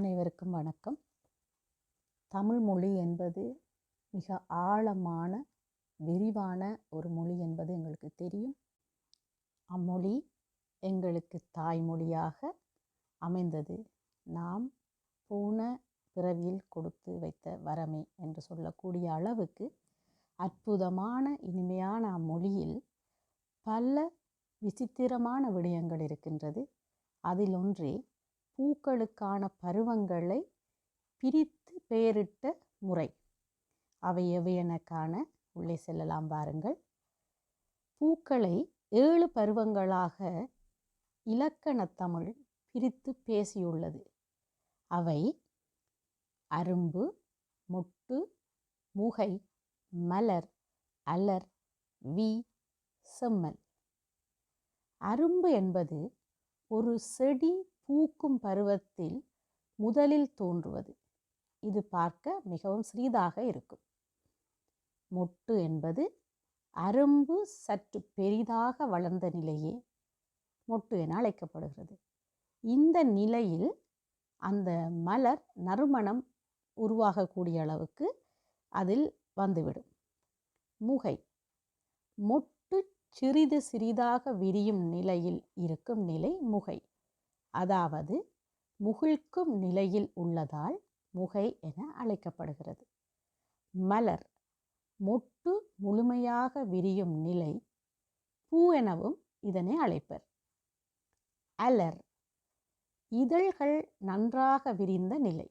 அனைவருக்கும் வணக்கம். தமிழ் மொழி என்பது மிக ஆழமான விரிவான ஒரு மொழி என்பது எங்களுக்கு தெரியும். அம்மொழி எங்களுக்கு தாய்மொழியாக அமைந்தது. நாம் போன பிறவியில் கொடுத்து வைத்த வரமே என்று சொல்லக்கூடிய அளவுக்கு அற்புதமான இனிமையான அம்மொழியில் பல விசித்திரமான விடயங்கள் இருக்கின்றது. அதில் ஒன்றே பூக்களுக்கான பருவங்களை பிரித்து பெயரிட்ட முறை. அவை எவையென காண உள்ளே செல்லலாம் பாருங்கள். பூக்களை ஏழு பருவங்களாக இலக்கணத் தமிழ் பிரித்து பேசியுள்ளது. அவை அரும்பு மொட்டு முகை மலர் அலர் வி செம்மல். அரும்பு என்பது ஒரு செடி பூக்கும் பருவத்தில் முதலில் தோன்றுவது. இது பார்க்க மிகவும் சிறிதாக இருக்கும். மொட்டு என்பது அரும்பு சற்று பெரிதாக வளர்ந்த நிலையே மொட்டு என அழைக்கப்படுகிறது. இந்த நிலையில் அந்த மலர் நறுமணம் உருவாகக்கூடிய அளவுக்கு அதில் வந்துவிடும். முகை. மொட்டு சிறிது சிறிதாக விரியும் நிலையில் இருக்கும் நிலை முகை. அதாவது முகிழ்க்கும் நிலையில் உள்ளதால் முகை என அழைக்கப்படுகிறது. மலர் மொட்டு முழுமையாக விரியும் நிலை பூ எனவும் இதனை அழைப்பர். அலர் இதழ்கள் நன்றாக விரிந்த நிலை.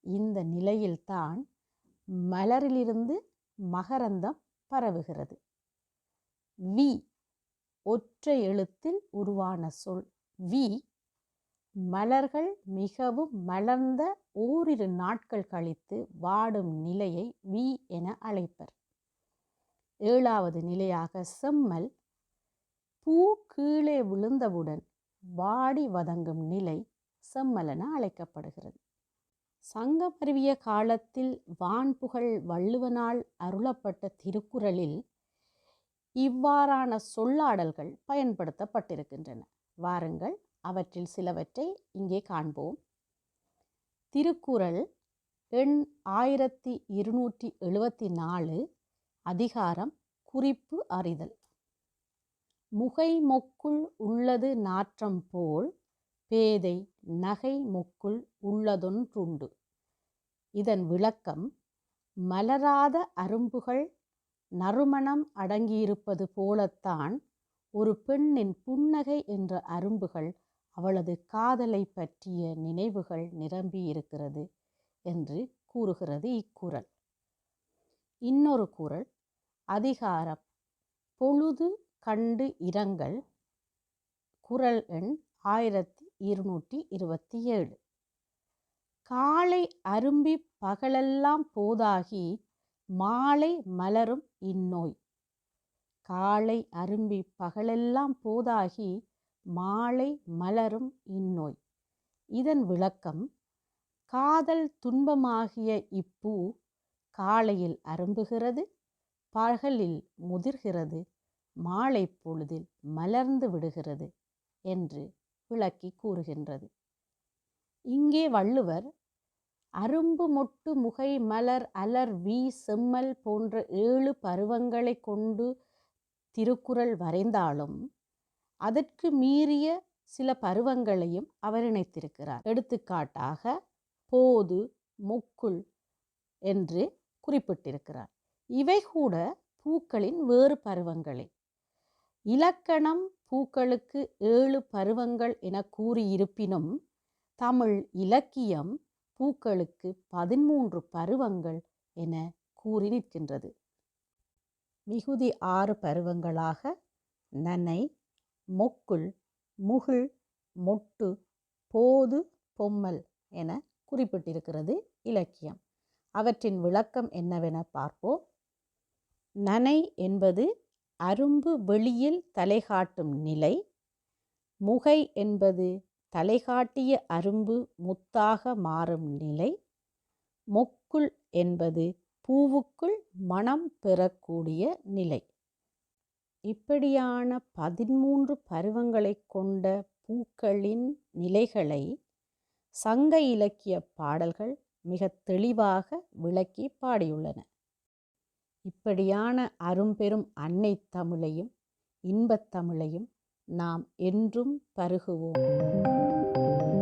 இந்த நிலையில்தான் மலரிலிருந்து மகரந்தம் பரவுகிறது. வி ஒற்றை எழுத்தில் உருவான சொல். வி மலர்கள் மிகவும் மலர்ந்த ஓரிரு நாட்கள் கழித்து வாடும் நிலையை வி என அழைப்பர். ஏழாவது நிலையாக செம்மல் பூ கீழே விழுந்தவுடன் வாடி வதங்கும் நிலை செம்மல் என அழைக்கப்படுகிறது. சங்கமருவிய காலத்தில் வான்புகழ் வள்ளுவனால் அருளப்பட்ட திருக்குறளில் இவ்வாறான சொல்லாடல்கள் பயன்படுத்தப்பட்டிருக்கின்றன. வாருங்கள் அவற்றில் சிலவற்றை இங்கே காண்போம். திருக்குறள் எண் ஆயிரத்தி இருநூற்றி எழுபத்தி நாலு அதிகாரம் குறிப்பு அறிதல். முகை மொக்குள் உள்ளது நாற்றம் போல் பேதை நகை மொக்குள் உள்ளதொன்றுண்டு. இதன் விளக்கம் மலராத அரும்புகள் நறுமணம் அடங்கியிருப்பது போலத்தான் ஒரு பெண்ணின் புன்னகை என்ற அரும்புகள் அவளது காதலை பற்றிய நினைவுகள் நிரம்பி இருக்கிறது என்று கூறுகிறது இக்குறள் இன்னொரு குறள் அதிகாரம் பொழுது கண்டு இரங்கல் குறள் எண் ஆயிரத்தி இருநூற்றி இருபத்தி ஏழு காலை அரும்பி பகலெல்லாம் போதாகி மாலை மலரும் இந்நோய். காலை அரும்பி பகலெல்லாம் போதாகி மாலை மலரும் இந்நோய். இதன் விளக்கம் காதல் துன்பமாகிய இப்பூ காலையில் அரும்புகிறது பகலில் முதிர்கிறது மாலை பொழுதில் மலர்ந்து விடுகிறது என்று விளக்கி கூறுகின்றது. இங்கே வள்ளுவர் அரும்பு மொட்டு முகை மலர் அலர் வி செம்மல் போன்ற ஏழு பருவங்களை கொண்டு திருக்குறள் வரைந்தாலும் அதற்கு மீறிய சில பருவங்களையும் அவர் இணைத்திருக்கிறார். எடுத்துக்காட்டாக போது முக்குள் என்று குறிப்பிட்டிருக்கிறார். இவை கூட பூக்களின் வேறு பருவங்களே. இலக்கணம் பூக்களுக்கு ஏழு பருவங்கள் என கூறியிருப்பினும் தமிழ் இலக்கியம் பூக்களுக்கு பதிமூன்று பருவங்கள் என கூறி நிற்கின்றது. மிகுதி ஆறு பருவங்களாக நனை மொக்குள் முகிழ் மொட்டு போது பொம்மல் என குறிப்பிட்டிருக்கிறது இலக்கியம். அவற்றின் விளக்கம் என்னவென பார்ப்போம். நனை என்பது அரும்பு வெளியில் தலைகாட்டும் நிலை. முகை என்பது தலைகாட்டிய அரும்பு முத்தாக மாறும் நிலை. மொக்குள் என்பது பூவுக்குள் மனம் பெறக்கூடிய நிலை. இப்படியான பதிமூன்று பருவங்களை கொண்ட பூக்களின் நிலைகளை சங்க இலக்கிய பாடல்கள் மிக தெளிவாக விளக்கி பாடியுள்ளன. இப்படியான அரும்பெரும் அன்னை தமிழையும் இன்பத் தமிழையும் நாம் என்றும் பருகுவோம்.